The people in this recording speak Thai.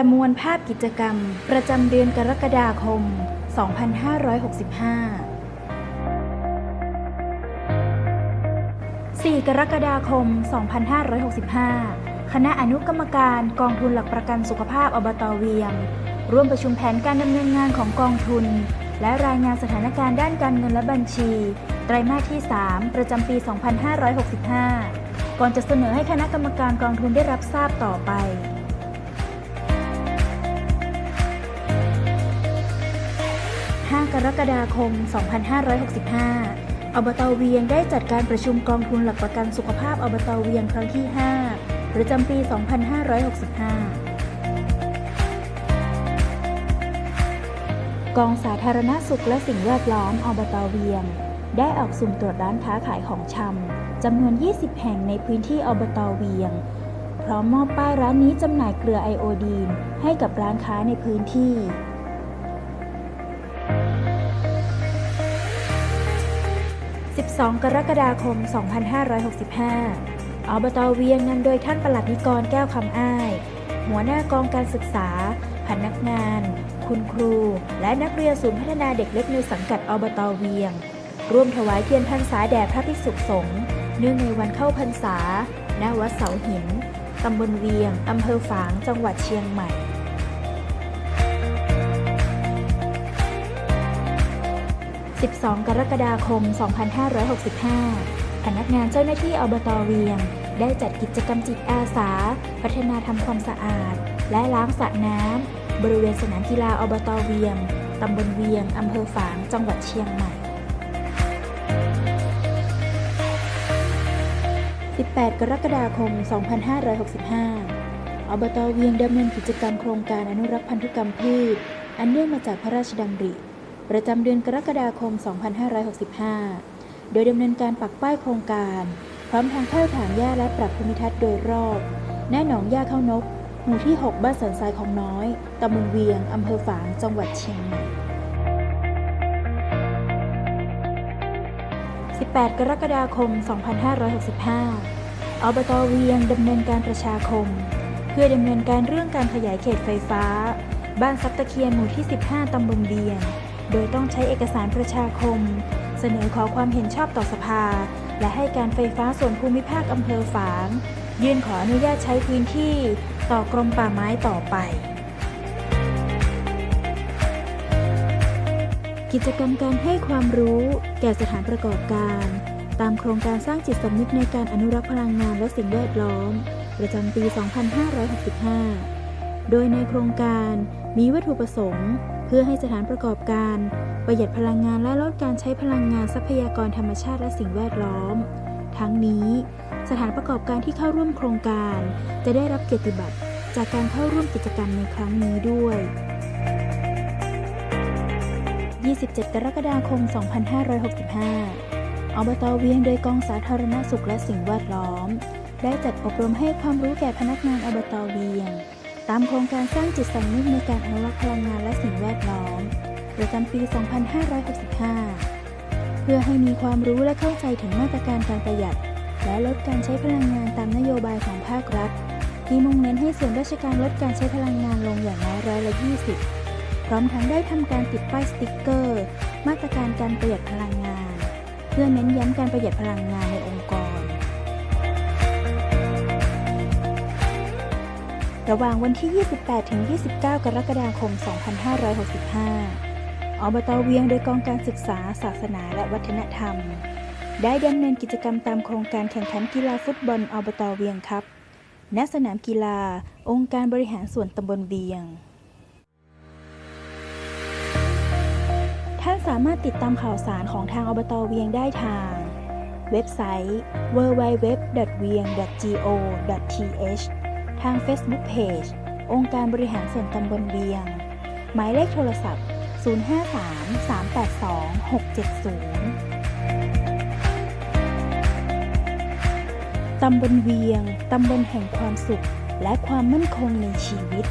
ประมวลภาพกิจกรรม ประจำเดือนกรกฎาคม 2565 4 กรกฎาคม 2565 คณะอนุกรรมการกองทุนหลักประกันสุขภาพอบตเวียง ร่วมประชุมแผนการดำเนินงานของกองทุน และรายงานสถานการณ์ด้านการเงินและบัญชี ไตรมาสที่ 3 ประจำปี 2565 ก่อนจะเสนอให้คณะกรรมการกองทุนได้รับทราบต่อไป 5 กรกฎาคม 2565 อบตเวียงได้จัดการประชุมกองทุนหลักประกันสุขภาพอบตเวียงครั้งที่ 5 ประจำปี 2565กองสาธารณสุขและสิ่งแวดล้อมอบตเวียง ได้ออกสุ่มตรวจร้านค้าขายของชำจำนวน 20 แห่งในพื้นที่อบตเวียง พร้อมมอบป้ายร้านนี้จำหน่ายเกลือไอโอดีนให้กับร้านค้าในพื้นที่ 12 กรกฎาคม 2565 อบตเวียงนำโดยท่านปลัดนิกรแก้วคำอ้าย หัวหน้ากองการศึกษา พนักงาน คุณครู และนักเรียนศูนย์พัฒนาเด็กเล็กในสังกัดอบตเวียง ร่วมถวายเทียนพรรษาแด่พระภิกษุสงฆ์เนื่องในวันเข้าพรรษา ณ วัดเสาหิน ตำบลเวียง อำเภอฝาง จังหวัดเชียงใหม่ 12 กรกฎาคม 2565 พนักงานเจ้าหน้าที่อบตเวียง ได้จัดกิจกรรมจิตอาสา พัฒนาทำความสะอาด และล้างสระน้ำบริเวณสนามกีฬาอบตเวียงตำบลเวียงอำเภอฝาง จังหวัดเชียงใหม่ 18 กรกฎาคม 2565 อบตเวียงดำเนินกิจกรรมโครงการอนุรักษ์พันธุกรรมพืช อันเนื่องมาจากพระราชดำริ ประจำเดือนกรกฎาคม 2565 โดยดำเนินการปักป้ายโครงการ พร้อมทางเข้าถางหญ้าและปรับภูมิทัศน์โดยรอบแน่หนองหญ้าเข้านก หมู่ที่ 6 บ้านสันทรายของน้อยตำบลเวียงอำเภอฝาง จังหวัดเชียงใหม่ 18 กรกฎาคม 2565 อบตเวียงดำเนินการประชาคม เพื่อดำเนินการเรื่องการขยายเขตไฟฟ้า บ้านซับตะเคียนหมู่ที่ 15 ตำบลเวียง ดยต้องใช้เอกสารประชาคม เสนอขอความเห็นชอบต่อสภา และให้การไฟฟ้าส่วนภูมิภาคอำเภอฝาง ยื่นขออนุญาตใช้พื้นที่ ต่อกรมป่าไม้ต่อไป กิจกรรมการให้ความรู้ แก่สถานประกอบการ ตามโครงการสร้างจิตสำนึกในการอนุรักษ์พลังงานและสิ่งแวดล้อม ประจำปี 2565 โดยในโครงการมีวัตถุประสงค์ เพื่อให้สถานประกอบการ ประหยัดพลังงานและลดการใช้พลังงานทรัพยากรธรรมชาติและสิ่งแวดล้อม ทั้งนี้ สถานประกอบการที่เข้าร่วมโครงการ จะได้รับเกียรติบัตรจากการเข้าร่วมกิจกรรมในครั้งนี้ด้วย 27 กรกฎาคม 2565 อบตเวียงโดยกองสาธารณสุขและสิ่งแวดล้อม ได้จัดอบรมให้ความรู้แก่พนักงานอบตเวียง ตามโครงการสร้างจิตสำนึกในการอนุรักษ์พลังงานและสิ่งแวดล้อม ประจำปี 2565 เพื่อให้มีความรู้และเข้าใจถึงมาตรการการประหยัด และลดการใช้พลังงานตามนโยบายของภาครัฐ ที่มุ่งเน้นให้ส่วนราชการลดการใช้พลังงานลงอย่างน้อยร้อยละ 20 พร้อมทั้งได้ทำการติดป้ายสติ๊กเกอร์ มาตรการการประหยัดพลังงาน เพื่อเน้นย้ำการประหยัดพลังงานใน ระหว่างวันที่ 28 ถึง 29 กรกฎาคม 2565 อบตเวียงโดยกองการศึกษา ศาสนาและวัฒนธรรม ได้ดำเนินกิจกรรมตามโครงการแข่งขันกีฬาฟุตบอลอบตเวียงครับ ณ สนามกีฬา องค์การบริหารส่วนตำบลเวียง ท่านสามารถติดตามข่าวสารของทางอบตเวียงได้ทาง เว็บไซต์ www.vieng.go.th ทาง Facebook Page องค์การบริหารส่วนตำบลเวียง หมายเลขโทรศัพท์ 053-382-670 ตำบลเวียง ตำบลแห่งความสุขและความมั่นคงในชีวิต